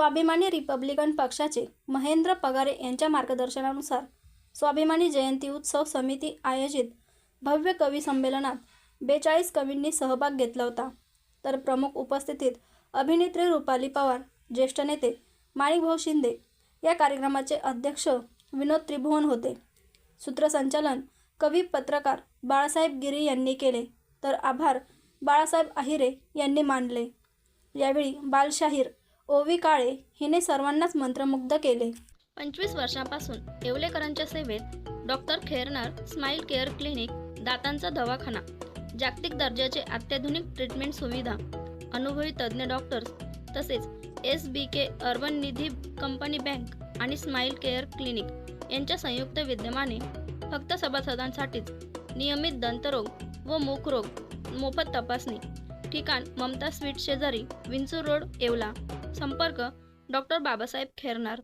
स्वाभिमानी रिपब्लिकन पक्षाचे महेंद्र पगारे यांच्या मार्गदर्शनानुसार स्वाभिमानी जयंती उत्सव समिती आयोजित भव्य कवी संमेलनात बेचाळीस कवींनी सहभाग घेतला होता. तर प्रमुख उपस्थितीत अभिनेत्री रुपाली पवार ज्येष्ठ नेते माणिकभाऊ शिंदे या कार्यक्रमाचे अध्यक्ष विनोद त्रिभुवन होते. सूत्रसंचालन कवी पत्रकार बाळासाहेब गिरी यांनी केले. तर आभार बाळासाहेब आहिरे यांनी मानले. यावेळी बालशाहीर ओवी काळे हिने सर्वांनाच मंत्रमुग्ध केले. पंचवीस वर्षांपासून येवलेकरांच्या सेवेत doctor Khernar smile care clinic दातांचा दवाखाना जागतिक दर्जाचे अत्याधुनिक ट्रीटमेंट सुविधा अनुभवी तज्ज्ञ डॉक्टर्स तसेच S B K urban Nidhi company bank आणि स्माईल केअर क्लिनिक यांच्या संयुक्त विद्यमाने फक्त सभासदांसाठीच नियमित दंतरोग व मुखरोग मोफत तपासणी ठिकाण ममता स्वीट शेजारी विंचूर रोड येवला. संपर्क डॉक्टर बाबासाहेब खेरनार.